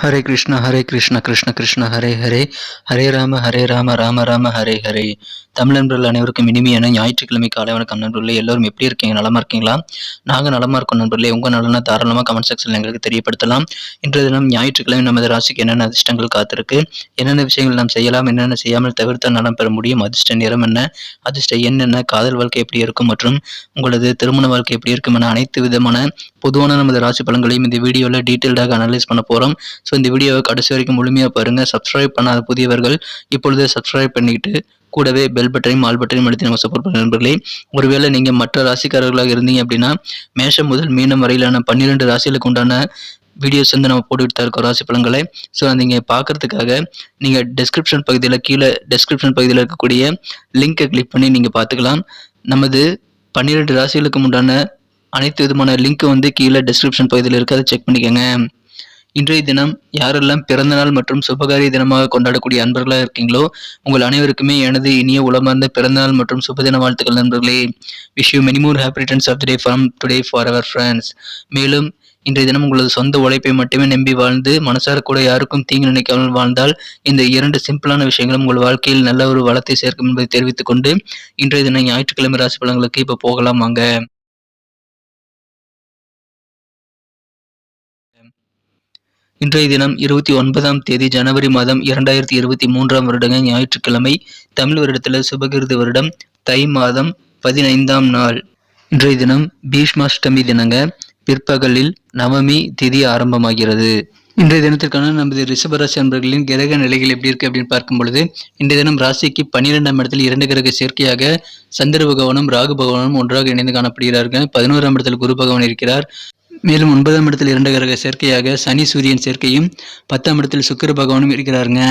ஹரே கிருஷ்ண ஹரே கிருஷ்ண கிருஷ்ண கிருஷ்ண ஹரே ஹரே. ஹரே ராம ஹரே ராம ராம ராம ஹரே ஹரே. தமிழ் நண்பர்கள் அனைவருக்கும் இனிமையான ஞாயிற்றுக்கிழமை காலை வணக்கம் நண்பர்களே. எல்லோரும் எப்படி இருக்கீங்க? நலமா இருக்கீங்களா? நாங்கள் நலமா இருக்கோம் நண்பர்களே. உங்க நலனை தாராளமாக கமெண்ட் செக்ஷனில் எங்களுக்கு தெரியப்படுத்தலாம். இன்றைய தினம் ஞாயிற்றுக்கிழமை நமது ராசிக்கு என்னென்ன அதிர்ஷ்டங்கள் காத்திருக்கு? என்னென்ன விஷயங்கள் நாம் செய்யலாம்? என்னென்ன செய்யாமல் தவிர்த்தால் நலம் பெற முடியும்? அதிர்ஷ்ட நிறம் என்ன? அதிர்ஷ்ட எண் என்ன? காதல் வாழ்க்கை எப்படி இருக்கும்? மற்றும் உங்களது திருமண வாழ்க்கை எப்படி இருக்கும்? என அனைத்து விதமான பொதுவான நமது ராசி பலன்களையும் இந்த வீடியோவில் டீட்டெயில்டாக அனலைஸ் பண்ண போகிறோம் ஸோ இந்த வீடியோவை கடைசி வரைக்கும் முழுமையாக பாருங்கள் சப்ஸ்கிரைப் பண்ணாத புதியவர்கள் இப்பொழுது சப்ஸ்கிரைப் பண்ணிக்கிட்டு கூடவே பெல் பட்டனையும் ஆல் பட்டனையும் அழுத்தி நம்ம சப்போர்ட் பண்ண நண்பர்களே. ஒருவேளை நீங்கள் மற்ற ராசிக்காரர்களாக இருந்தீங்க அப்படின்னா மேஷம் முதல் மீனம் வரையிலான பன்னிரெண்டு ராசிகளுக்கு உண்டான வீடியோஸ் வந்து நம்ம போட்டுக்கிட்டு தான் இருக்கோம் ராசி பலன்களை. ஸோ நீங்கள் பார்க்கறதுக்காக நீங்கள் டெஸ்கிரிப்ஷன் பகுதியில் கீழே டெஸ்கிரிப்ஷன் பகுதியில் இருக்கக்கூடிய லிங்க்கை கிளிக் பண்ணி நீங்கள் பார்த்துக்கலாம். நமது பன்னிரெண்டு ராசிகளுக்கு உண்டான அனைத்து விதமான லிங்க் வந்து கீழே டெஸ்கிரிப்ஷன் பகுதியில் இருக்குது அதை செக் பண்ணிக்கோங்க. இன்றைய தினம் யாரெல்லாம் பிறந்தநாள் மற்றும் சுபகாரிய தினமாக கொண்டாடக்கூடிய அன்பர்களாக இருக்கீங்களோ உங்கள் அனைவருக்குமே எனது இனிய உளமார்ந்த பிறந்தநாள் மற்றும் சுபதின வாழ்த்துக்கள் நண்பர்களே. Wish you many more happy returns of day from today for our friends மேலும் இன்றைய தினம் உங்களது சொந்த உழைப்பை மட்டுமே நம்பி வாழ்ந்து மனசார கூட யாருக்கும் தீங்கு நினைக்காமல் வாழ்ந்தால் இந்த இரண்டு சிம்பிளான விஷயங்களும் உங்கள் வாழ்க்கையில் நல்ல ஒரு வளத்தை சேர்க்கும் என்பதை தெரிவித்துக் கொண்டு இன்றைய தினம் ஞாயிற்றுக்கிழமை ராசி பலன்களுக்கு இப்போ போகலாம் வாங்க. இன்றைய தினம் இருபத்தி ஒன்பதாம் தேதி ஜனவரி மாதம் இரண்டாயிரத்தி இருபத்தி மூன்றாம் வருடங்க ஞாயிற்றுக்கிழமை தமிழ் வருடத்தில் சுபகிருது வருடம் தை மாதம் பதினைந்தாம் நாள். இன்றைய தினம் பீஷ்மாஷ்டமி தினங்க பிற்பகலில் நவமி திதி ஆரம்பமாகிறது. இன்றைய தினத்திற்கான நமது ரிஷபராசி அன்பர்களின் கிரக நிலைகள் எப்படி இருக்கு அப்படின்னு பார்க்கும் பொழுது இன்றைய தினம் ராசிக்கு பன்னிரெண்டாம் இடத்தில் இரண்டு கிரக சேர்க்கையாக சந்திர பகவானும் ராகு பகவானும் ஒன்றாக இணைந்து காணப்படுகிறார்கள். பதினோராம் இடத்தில் குரு பகவான் இருக்கிறார். மேலும் ஒன்பதாம் இடத்தில் இரண்டு கிரக சேர்க்கையாக சனி சூரியன் சேர்க்கையும் பத்தாம் இடத்தில் சுக்கிர பகவானும் இருக்கிறாருங்க.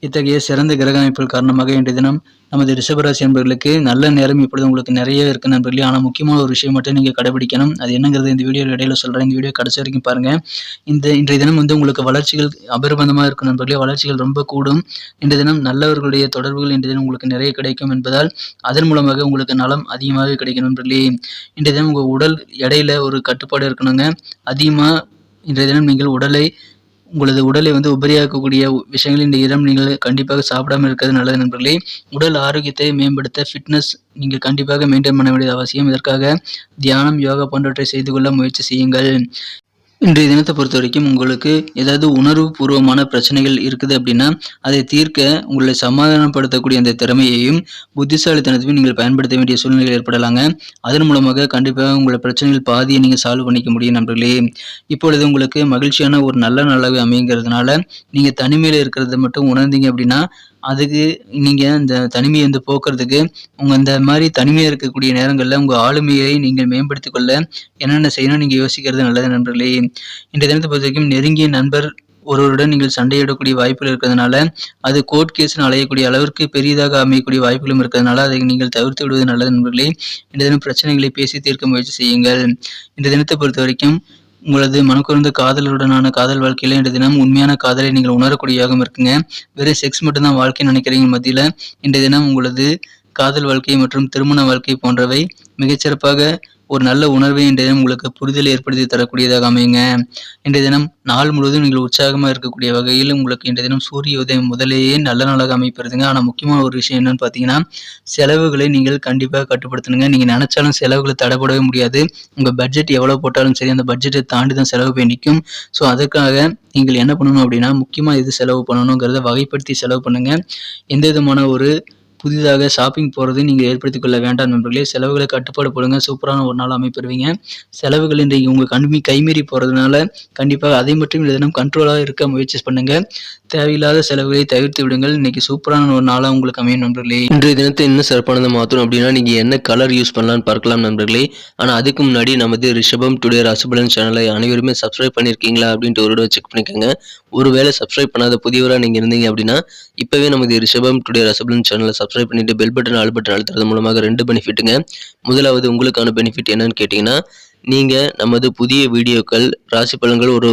இத்தகைய சிறந்த கிரக அமைப்புகள் காரணமாக இன்றைய தினம் நமது ரிஷபராசி நண்பர்களுக்கு நல்ல நேரம் இப்பொழுது உங்களுக்கு நிறைய இருக்கு நண்பர்களே. ஆனால் முக்கியமான ஒரு விஷயம் மட்டும் நீங்கள் கடைபிடிக்கணும். அது என்னங்கிறது இந்த வீடியோ இடையில சொல்கிறேன் இந்த வீடியோ கடைசி வரைக்கும் பாருங்கள் இந்த இன்றைய தினம் வந்து உங்களுக்கு வளர்ச்சிகள் அபரிபந்தமாக இருக்கும் நண்பர்களே. வளர்ச்சிகள் ரொம்ப கூடும். இன்றைய தினம் நல்லவர்களுடைய தொடர்புகள் இன்றைய தினம் உங்களுக்கு நிறைய கிடைக்கும் என்பதால் அதன் மூலமாக உங்களுக்கு நலம் அதிகமாக கிடைக்கும் நண்பர்களே. இன்றைய தினம் உங்கள் உடல் எடையில ஒரு கட்டுப்பாடு இருக்கணுங்க. அதிகமாக இன்றைய தினம் நீங்கள் உடலை உங்களது உடலை வந்து உபரியாக்கக்கூடிய விஷயங்கள் இந்த இடம் நீங்கள் கண்டிப்பாக சாப்பிடாமல் இருக்கிறது நல்லது நண்பர்களே. உடல் ஆரோக்கியத்தை மேம்படுத்த ஃபிட்னஸ் நீங்கள் கண்டிப்பாக மெயின்டைன் பண்ண வேண்டியது அவசியம். இதற்காக தியானம் யோகா போன்றவற்றை செய்து கொள்ள முயற்சி செய்யுங்கள். இன்றைய தினத்தை பொறுத்த வரைக்கும் உங்களுக்கு ஏதாவது உணர்வு பூர்வமான பிரச்சனைகள் இருக்குது அப்படின்னா அதை தீர்க்க உங்களை சமாதானப்படுத்தக்கூடிய அந்த திறமையையும் புத்திசாலித்தனத்தையும் நீங்கள் பயன்படுத்த வேண்டிய சூழ்நிலைகள் ஏற்படலாங்க. அதன் மூலமாக கண்டிப்பாக உங்களை பிரச்சனைகள் பாதியை நீங்கள் சால்வ் பண்ணிக்க முடியும் நண்பர்களே. இப்பொழுது உங்களுக்கு மகிழ்ச்சியான ஒரு நல்ல நல்லாவே அமைங்கிறதுனால நீங்கள் தனிமையில் இருக்கிறத மட்டும் உணர்ந்தீங்க அப்படின்னா அதுக்கு நீங்கள் இந்த தனிமையை வந்து போக்குறதுக்கு உங்கள் இந்த மாதிரி தனிமையாக இருக்கக்கூடிய நேரங்களில் உங்கள் ஆளுமையை நீங்கள் மேம்படுத்தி கொள்ள என்னென்ன செய்யணும் நீங்கள் யோசிக்கிறது நல்லது நண்பர்களே. இந்த தினத்தை பொறுத்த வரைக்கும் நெருங்கிய நண்பர் ஒருவருடன் நீங்கள் சண்டையிடக்கூடிய வாய்ப்புகள் இருக்கிறதுனால அது கோர்ட் கேஸ்னு அலையக்கூடிய அளவிற்கு பெரியதாக அமையக்கூடிய வாய்ப்புகளும் இருக்கிறதுனால அதை நீங்கள் தவிர்த்து விடுவது நல்லது நண்பர்களே. இந்த தினம் பிரச்சனைகளை பேசி தீர்க்க முயற்சி செய்யுங்கள். இந்த தினத்தை பொறுத்த வரைக்கும் உங்களது மனக்குறந்த காதலருடனான காதல் வாழ்க்கையில இன்றைய தினம் உண்மையான காதலை நீங்கள் உணரக்கூடியாகவும் இருக்குங்க. வெறும் செக்ஸ் மட்டும்தான் வாழ்க்கை நினைக்கிறீங்க மத்தியில். இன்றைய தினம் உங்களது காதல் வாழ்க்கை மற்றும் திருமண வாழ்க்கை போன்றவை மிகச்சிறப்பாக ஒரு நல்ல உணர்வை இன்றைய தினம் உங்களுக்கு புரிதல் ஏற்படுத்தி தரக்கூடியதாக அமையுங்க. இன்றைய தினம் நாள் முழுவதும் நீங்கள் உற்சாகமாக இருக்கக்கூடிய வகையில் உங்களுக்கு இன்றைய தினம் சூரிய உதயம் முதலேயே நல்ல நாளாக அமைப்பிருதுங்க ஆனால் முக்கியமான ஒரு விஷயம் என்னன்னு பார்த்தீங்கன்னா செலவுகளை நீங்கள் கண்டிப்பாக கட்டுப்படுத்தணுங்க. நீங்கள் நினைச்சாலும் செலவுகளை தடைப்படவே முடியாது. உங்கள் பட்ஜெட் எவ்வளோ போட்டாலும் சரி அந்த பட்ஜெட்டை தாண்டி தான் செலவு போய் நிற்கும் ஸோ அதுக்காக நீங்கள் என்ன பண்ணணும் அப்படின்னா முக்கியமாக எது செலவு பண்ணணுங்கிறத வகைப்படுத்தி செலவு பண்ணுங்கள் எந்த விதமான ஒரு புதிதாக ஷாப்பிங் போகிறது நீங்கள் ஏற்படுத்திக் கொள்ள வேண்டாம் நண்பர்களே. செலவுகளை கட்டுப்பாடு போடுங்க. சூப்பரான ஒரு நாள் அமைப்பெறுவீங்க. செலவுகள் இன்றைக்கு உங்கள் கண்மி கைமீறி போகிறதுனால கண்டிப்பாக அதை மட்டும் இந்த தினம் கண்ட்ரோலாக இருக்க முயற்சி பண்ணுங்கள் தேவையில்லாத செலவுகளை தவிர்த்து விடுங்கள். இன்னைக்கு சூப்பரான ஒரு நாளாக உங்களுக்கு அமையும் நண்பர்களே. இன்றைய தினத்தை இன்னும் சிறப்பானதை மாற்றணும் அப்படின்னா நீங்கள் என்ன கலர் யூஸ் பண்ணலாம்னு பார்க்கலாம் நண்பர்களே. ஆனால் அதுக்கு முன்னாடி நமது ரிஷபம் டுடே ராசிபலன் சேனலை அனைவருமே சப்ஸ்கிரைப் பண்ணியிருக்கீங்களா அப்படின்ட்டு ஒரு செக் பண்ணிக்கோங்க. ஒருவேளை சப்ஸ்கிரைப் பண்ணாத புதியவராக நீங்கள் இருந்தீங்க அப்படின்னா இப்போவே நமது ரிஷபம் டுடே ரசபலன் சேனலை சப்ஸ்கிரைப் பண்ணிட்டு பெல் பட்டன் ஆல் பட்டன் அழுத்துறது மூலமாக ரெண்டு பெனிஃபிட்டுங்க முதலாவது உங்களுக்கான பெனிஃபிட் என்னன்னு கேட்டிங்கன்னா நீங்கள் நமது புதிய வீடியோக்கள் ராசி பலன்கள் ஒரு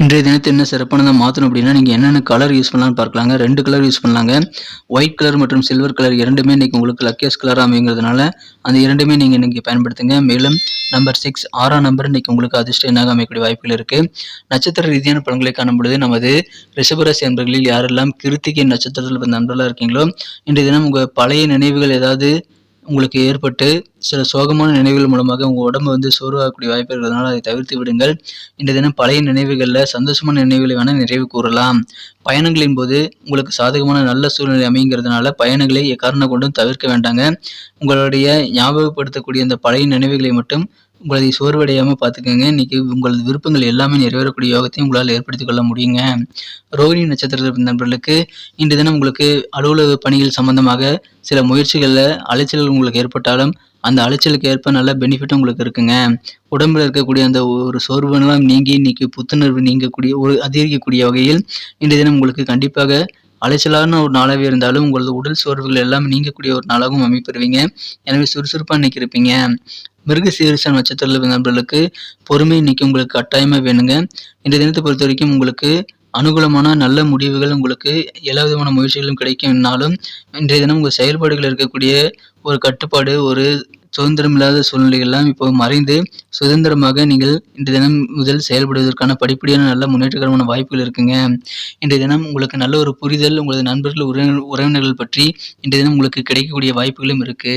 இன்றைய தினத்தை என்ன சிறப்பானதாக மாற்றணும் அப்படின்னா நீங்கள் என்னென்ன கலர் யூஸ் பண்ணலாம்னு பார்க்கலாங்க. ரெண்டு கலர் யூஸ் பண்ணலாங்க. ஒயிட் கலர் மற்றும் சில்வர் கலர் இரண்டுமே இன்றைக்கி உங்களுக்கு லக்கியஸ் கலர் அமைங்கிறதுனால அந்த இரண்டுமே நீங்கள் இன்றைக்கி பயன்படுத்துங்க. மேலும் நம்பர் சிக்ஸ் ஆறாம் நம்பர் இன்றைக்கி உங்களுக்கு அதிர்ஷ்ட என்னாக அமையக்கூடிய வாய்ப்புகள் இருக்குது நட்சத்திர ரீதியான பலன்களை காணும் பொழுது நமது ரிஷபராசி நண்பர்களில் யாரெல்லாம் கிருத்திகை நட்சத்திரத்தில் நண்பர்களாக இருக்கீங்களோ இன்றைய தினம் உங்கள் பழைய நினைவுகள் ஏதாவது உங்களுக்கு ஏற்பட்டு சில சோகமான நினைவுகள் மூலமாக உங்கள் உடம்பு வந்து சோர்வாகக்கூடிய வாய்ப்பு இருக்கிறதுனால அதை தவிர்த்து விடுங்கள். இந்த தினம் பழைய நினைவுகளில் சந்தோஷமான நினைவுகளை வேணால் நிறைவு கூறலாம். பயணங்களின் போது உங்களுக்கு சாதகமான நல்ல சூழ்நிலை அமைங்கிறதுனால பயணங்களை எக்காரணம் கொண்டும் தவிர்க்க வேண்டாங்க. உங்களுடைய ஞாபகப்படுத்தக்கூடிய அந்த பழைய நினைவுகளை மட்டும் உங்களது சோர்வடையாமல் பார்த்துக்கோங்க. இன்றைக்கி உங்களது விருப்பங்கள் எல்லாமே நிறைவேறக்கூடிய யோகத்தையும் உங்களால் ஏற்படுத்திக் கொள்ள முடியுங்க. ரோகிணி நட்சத்திரத்தில் நண்பர்களுக்கு இன்று தினம் உங்களுக்கு அலுவலக பணிகள் சம்பந்தமாக சில முயற்சிகளில் அலைச்சல்கள் உங்களுக்கு ஏற்பட்டாலும் அந்த அலைச்சலுக்கு ஏற்ப நல்ல பெனிஃபிட் உங்களுக்கு இருக்குங்க. உடம்புல இருக்கக்கூடிய அந்த ஒரு சோர்வுலாம் நீங்கி இன்னைக்கு புத்துணர்வு நீங்கக்கூடிய ஒரு அதிகரிக்கக்கூடிய வகையில் இன்றைய தினம் உங்களுக்கு கண்டிப்பாக அலைச்சலான ஒரு நாளாகவே இருந்தாலும் உங்களது உடல் சோர்வுகள் எல்லாம் நீங்கக்கூடிய ஒரு நாளாகவும் அமைப்பெறுவீங்க. எனவே சுறுசுறுப்பாக இன்னைக்கு இருப்பீங்க. மிருக சீரிச நட்சத்திர நண்பர்களுக்கு பொறுமை இன்னைக்கு உங்களுக்கு கட்டாயமாக வேணுங்க. இந்த தினத்தை பொறுத்த வரைக்கும் உங்களுக்கு அனுகூலமான நல்ல முடிவுகள் உங்களுக்கு எல்லா விதமான முயற்சிகளும் கிடைக்கும்னாலும் இன்றைய தினம் உங்கள் செயல்பாடுகள் இருக்கக்கூடிய ஒரு கட்டுப்பாடு ஒரு சுதந்திரம் இல்லாத சூழ்நிலைகள்லாம் இப்போ மறைந்து சுதந்திரமாக நீங்கள் இன்றைய தினம் முதல் செயல்படுவதற்கான படிப்படியான நல்ல முன்னேற்றகரமான வாய்ப்புகள் இருக்குங்க. இன்றைய தினம் உங்களுக்கு நல்ல ஒரு புரிதல் உங்களது நண்பர்கள் உறவினர் உறவினர்கள் பற்றி இன்றைய தினம் உங்களுக்கு கிடைக்கக்கூடிய வாய்ப்புகளும் இருக்குது